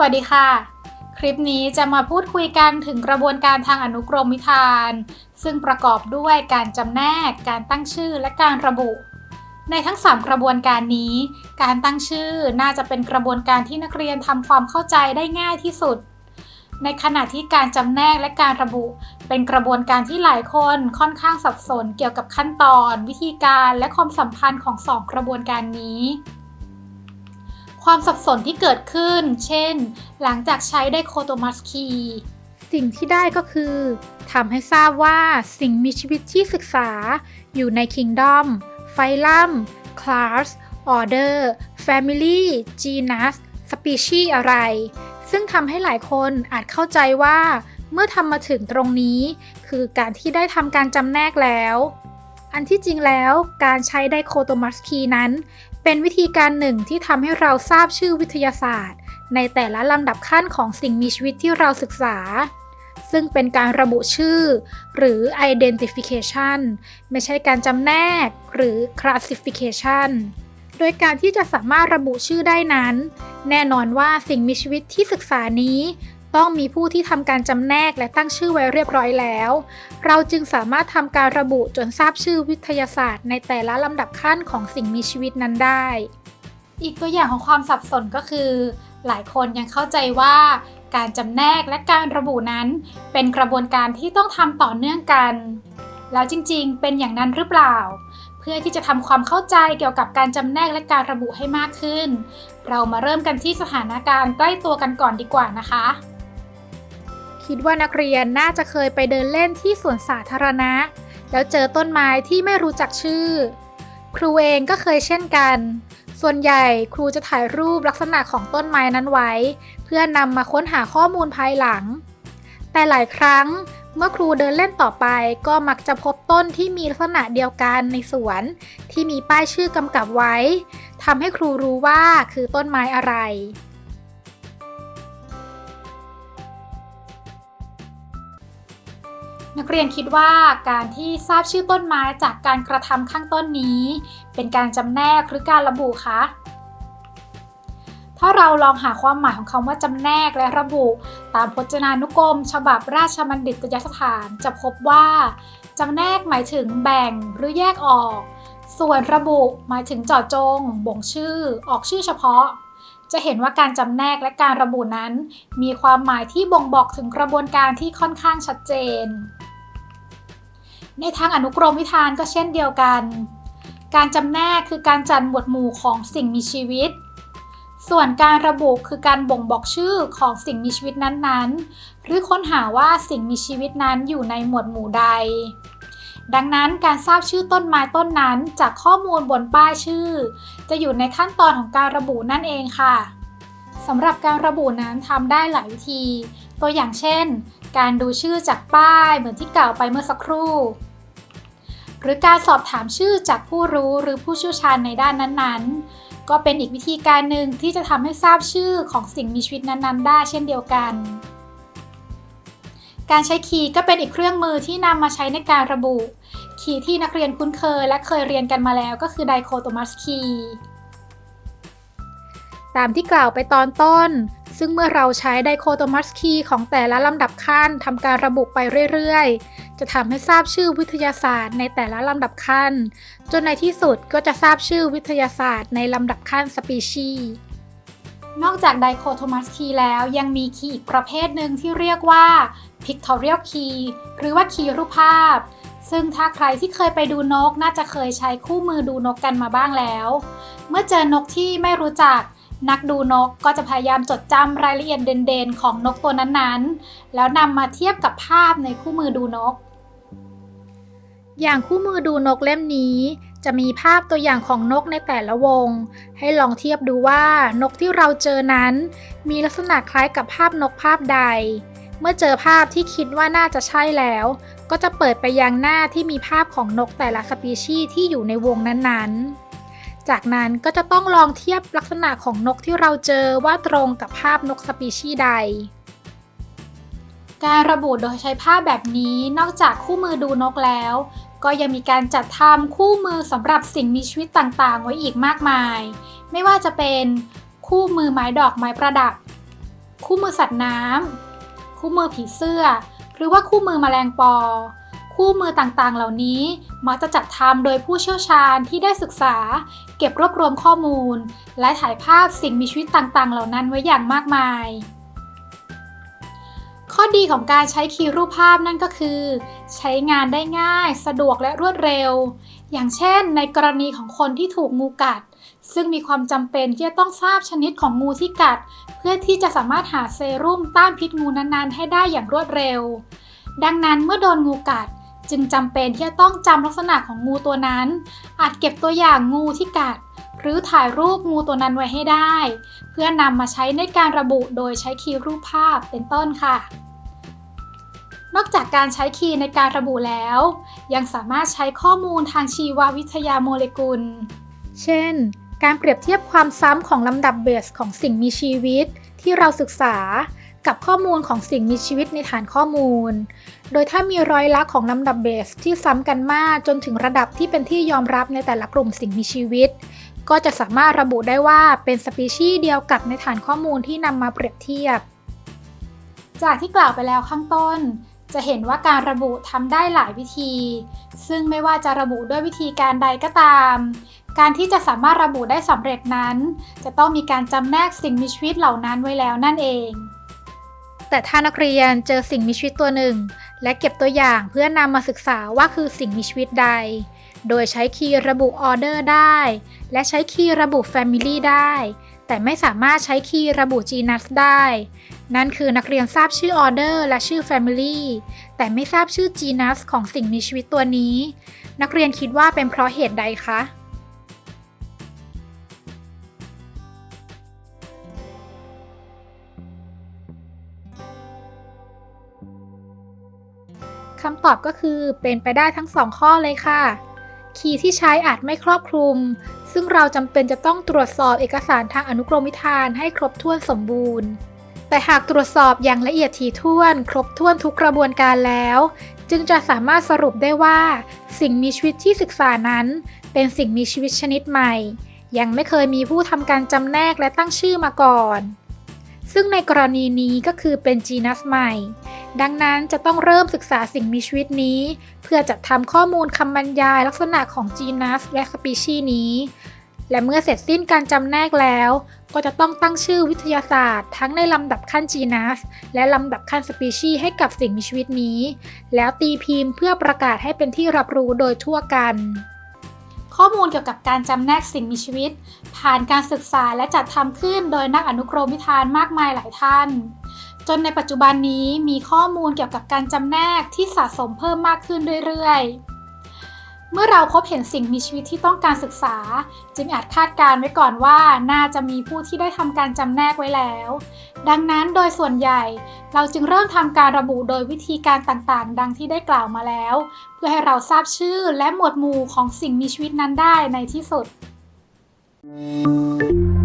วัสดีค่ะ คลิปนี้จะมาพูดคุยกันถึงกระบวนการทางอนุกรมวิธาน ซึ่งประกอบด้วยการจำแนก การตั้งชื่อและการระบุ ในทั้ง 3 กระบวนการนี้ การตั้งชื่อน่าจะเป็นกระบวนการที่นักเรียนทำความเข้าใจได้ง่ายที่สุด ในขณะที่การจำแนกและการระบุ เป็นกระบวนการที่หลายคนค่อนข้างสับสนเกี่ยวกับขั้นตอน วิธีการและความสัมพันธ์ของสองกระบวนการนี้ ความสับสนที่เกิดขึ้น เช่น หลังจากใช้ไดโคโตมัสคีสิ่งที่ได้ก็คือทำให้ทราบว่าสิ่งมีชีวิตที่ศึกษา อยู่ใน Kingdom, Phylum, Class, Order, Family, Genus, Species อะไร ซึ่งทำให้หลายคนอาจเข้าใจว่า เมื่อทำมาถึงตรงนี้ คือการที่ได้ทำการจำแนกแล้ว อันที่จริงแล้วการใช้ไดโคโตมัสคีนั้น เป็นวิธีการหนึ่งที่ทำให้เราทราบชื่อวิทยาศาสตร์ ในแต่ละลำดับขั้นของสิ่งมีชีวิตที่เราศึกษา ซึ่งเป็นการระบุชื่อ หรือ identification ไม่ใช่การจำแนก หรือ classification โดยการที่จะสามารถระบุชื่อได้นั้น แน่นอนว่าสิ่งมีชีวิตที่ศึกษานี้ ต้องมีผู้ที่ทำการจำแนกและตั้งชื่อไว้เรียบร้อยแล้ว เราจึงสามารถทำการระบุจนทราบชื่อวิทยาศาสตร์ ในแต่ละลำดับขั้นของสิ่งมีชีวิตนั้นได้ อีกตัวอย่างของความสับสนก็คือ หลายคนยังเข้าใจว่าการจำแนกและการระบุนั้น เป็นกระบวนการที่ต้องทำต่อเนื่องกัน แล้วจริงๆ เป็นอย่างนั้นหรือเปล่า เพื่อที่จะทำความเข้าใจเกี่ยวกับการจำแนกและการระบุให้มากขึ้น เรามาเริ่มกันที่สถานการณ์ใกล้ตัวกันก่อนดีกว่านะคะ คิดว่านักเรียนน่าจะเคยไปเดินเล่นที่สวนสาธารณะ แล้วเจอต้นไม้ที่ไม่รู้จักชื่อ ครูเองก็เคยเช่นกัน ส่วนใหญ่ครูจะถ่ายรูปลักษณะของต้นไม้นั้นไว้ เพื่อนำมาค้นหาข้อมูลภายหลัง แต่หลายครั้งเมื่อครูเดินเล่นต่อไปก็มักจะพบต้นที่มีลักษณะเดียวกันในสวน ที่มีป้ายชื่อกำกับไว้ทำให้ครูรู้ว่าคือต้นไม้อะไร นักเรียนคิดว่าการที่ทราบชื่อต้นไม้จากการกระทำข้างต้นนี้ เป็นการจำแนกหรือการระบุคะถ้าเราลองหาความหมายของคำว่าจำแนกและระบุ ตามพจนานุกรม ฉบับราชบัณฑิตยสถาน จะพบว่าจำแนกหมายถึงแบ่งหรือแยกออก ส่วนระบุหมายถึงเจาะจง บ่งชื่อ ออกชื่อเฉพาะ จะเห็นว่าการจำแนกและการระบุนั้น มีความหมายที่บ่งบอกถึงกระบวนการที่ค่อนข้างชัดเจน ในทางอนุกรมวิธานก็เช่นเดียวกัน การจำแนกคือการจัดหมวดหมู่ของสิ่งมีชีวิต ส่วนการระบุคือการบ่งบอกชื่อของสิ่งมีชีวิตนั้นๆ หรือค้นหาว่าสิ่งมีชีวิตนั้นอยู่ในหมวดหมู่ใด ดังนั้นการทราบชื่อต้นไม้ต้นนั้นจากข้อมูลบนป้ายชื่อ จะอยู่ในขั้นตอนของการระบุนั่นเองค่ะสำหรับการระบุนั้นทำได้หลายวิธี ตัวอย่างเช่น การดูชื่อจากป้ายเหมือนที่กล่าวไปเมื่อสักครู่ หรือการสอบถามชื่อจากผู้รู้หรือผู้เชี่ยวชาญในด้านนั้นๆ ก็เป็นอีกวิธีการหนึ่งที่จะทำให้ทราบชื่อของสิ่งมีชีวิตนั้นๆ ได้เช่นเดียวกัน การใช้คีย์ก็เป็นอีกเครื่องมือที่นำมาใช้ในการระบุ คีย์ที่นักเรียนคุ้นเคยและเคยเรียนกันมาแล้วก็คือไดโคโตมัสคีย์ตามที่กล่าวไปตอนต้น ซึ่งเมื่อเราใช้ไดโคโตมัสคีย์ของแต่ละลำดับขั้นทำการระบุไปเรื่อยๆ จะทำให้ทราบชื่อวิทยาศาสตร์ในแต่ละลำดับขั้น จนในที่สุดก็จะทราบชื่อวิทยาศาสตร์ในลำดับขั้นสปีชีส์นอกจากไดโคโทมัสคีแล้วยังมีคีย์อีกประเภทหนึ่งที่เรียกว่า pictorial key หรือว่าคีย์รูปภาพ ซึ่งถ้าใครที่เคยไปดูนกน่าจะเคยใช้คู่มือดูนกกันมาบ้างแล้ว เมื่อเจอนกที่ไม่รู้จักนักดูนกก็จะพยายามจดจำรายละเอียดเด่นๆ ของนกตัวนั้นๆ แล้วนำมาเทียบกับภาพในคู่มือดูนก อย่างคู่มือดูนกเล่มนี้ จะมีภาพตัวอย่างของนกในแต่ละวง ให้ลองเทียบดูว่านกที่เราเจอนั้น มีลักษณะคล้ายกับภาพนกภาพใด เมื่อเจอภาพที่คิดว่าน่าจะใช่แล้ว ก็จะเปิดไปยังหน้าที่มีภาพของนกแต่ละสปีชีส์ที่อยู่ในวงนั้นๆ จากนั้นก็จะต้องลองเทียบลักษณะของนกที่เราเจอว่าตรงกับภาพนกสปีชีส์ใดการระบุโดยใช้ภาพแบบนี้นอกจากคู่มือดูนกแล้ว ก็ยังมีการจัดทำคู่มือสำหรับสิ่งมีชีวิตต่างๆ ไว้อีกมากมาย ไม่ว่าจะเป็นคู่มือไม้ดอกไม้ประดับ คู่มือสัตว์น้ำคู่มือผีเสื้อ หรือว่าคู่มือแมลงปอ คู่มือต่างๆ เหล่านี้มักจะจัดทำโดยผู้เชี่ยวชาญที่ได้ศึกษา เก็บรวบรวมข้อมูล และถ่ายภาพสิ่งมีชีวิตต่างๆ เหล่านั้นไว้อย่างมากมาย ดีของการใช้คีย์รูปภาพนั่นก็คือ ใช้งานได้ง่าย สะดวกและรวดเร็ว อย่างเช่น ในกรณีของคนที่ถูกงูกัด ซึ่งมีความจำเป็นที่จะต้องทราบชนิดของงูที่กัด เพื่อที่จะสามารถหาเซรุ่มต้านพิษงูนั้นๆ ให้ได้อย่างรวดเร็ว ดังนั้นเมื่อโดนงูกัดจึงจำเป็นที่จะต้องจำลักษณะของงูตัวนั้น อาจเก็บตัวอย่างงูที่กัด หรือถ่ายรูปงูตัวนั้นไว้ให้ได้ เพื่อนำมาใช้ในการระบุโดยใช้คีย์รูปภาพเป็นต้นค่ะ นอกจากการใช้คีย์ในการระบุแล้ว ยังสามารถใช้ข้อมูลทางชีววิทยาโมเลกุล เช่น การเปรียบเทียบความซ้ำของลำดับเบสของสิ่งมีชีวิต ที่เราศึกษากับข้อมูลของสิ่งมีชีวิตในฐานข้อมูล โดยถ้ามีร้อยละของลำดับเบสที่ซ้ำกันมากจนถึงระดับที่เป็นที่ยอมรับในแต่ละกลุ่มสิ่งมีชีวิต ก็จะสามารถระบุได้ว่าเป็นสปีชีส์เดียวกับในฐานข้อมูลที่นำมาเปรียบเทียบ จากที่กล่าวไปแล้วข้างต้น จะเห็นว่าการระบุทำได้หลายวิธี ซึ่งไม่ว่าจะระบุด้วยวิธีการใดก็ตาม การที่จะสามารถระบุได้สำเร็จนั้น จะต้องมีการจำแนกสิ่งมีชีวิตเหล่านั้นไว้แล้วนั่นเอง แต่ถ้านักเรียนเจอสิ่งมีชีวิตตัวหนึ่ง และเก็บตัวอย่างเพื่อนำมาศึกษาว่าคือสิ่งมีชีวิตใด โดยใช้คีย์ระบุออเดอร์ได้ และใช้คีย์ระบุ Family ได้ แต่ไม่สามารถใช้คีย์ระบุ genus ได้ นั่นคือนักเรียนทราบชื่อออเดอร์และชื่อ Family แต่ไม่ทราบชื่อ genus ของสิ่งมีชีวิตตัวนี้ นักเรียนคิดว่าเป็นเพราะเหตุใดคะ คำตอบก็คือเป็นไปได้ทั้งสองข้อเลยค่ะ คีย์ที่ใช้อาจไม่ครอบคลุม ซึ่งเราจำเป็นจะต้องตรวจสอบเอกสารทางอนุกรมวิธานให้ครบถ้วนสมบูรณ์ แต่หากตรวจสอบอย่างละเอียดถี่ถ้วน ครบถ้วนทุกกระบวนการแล้ว จึงจะสามารถสรุปได้ว่า สิ่งมีชีวิตที่ศึกษานั้น เป็นสิ่งมีชีวิตชนิดใหม่ ยังไม่เคยมีผู้ทำการจำแนกและตั้งชื่อมาก่อน ซึ่งในกรณีนี้ก็คือเป็น genus ใหม่ ดังนั้นจะต้องเริ่มศึกษาสิ่งมีชีวิตนี้ เพื่อจัดทำข้อมูลคำบรรยายลักษณะของ genus และ species นี้ และเมื่อเสร็จสิ้นการจำแนกแล้ว ก็จะต้องตั้งชื่อวิทยาศาสตร์ ทั้งในลำดับขั้น genus และลำดับขั้น species ให้กับสิ่งมีชีวิตนี้ แล้วตีพิมพ์เพื่อประกาศให้เป็นที่รับรู้โดยทั่วกัน ข้อมูลเกี่ยวกับการจำแนกสิ่งมีชีวิต ผ่านการศึกษาและจัดทำขึ้นโดยนักอนุกรมวิธานมากมายหลายท่าน จนในปัจจุบันนี้มีข้อมูลเกี่ยวกับการจำแนกที่สะสมเพิ่มมากขึ้นเรื่อยๆ เมื่อเราพบเห็นสิ่งมีชีวิตที่ต้องการศึกษา จึงอาจคาดการณ์ไว้ก่อนว่าน่าจะมีผู้ที่ได้ทำการจำแนกไว้แล้ว ดังนั้นโดยส่วนใหญ่ เราจึงเริ่มทำการระบุโดยวิธีการต่างๆ ดังที่ได้กล่าวมาแล้ว เพื่อให้เราทราบชื่อและหมวดหมู่ของสิ่งมีชีวิตนั้นได้ในที่สุด Thank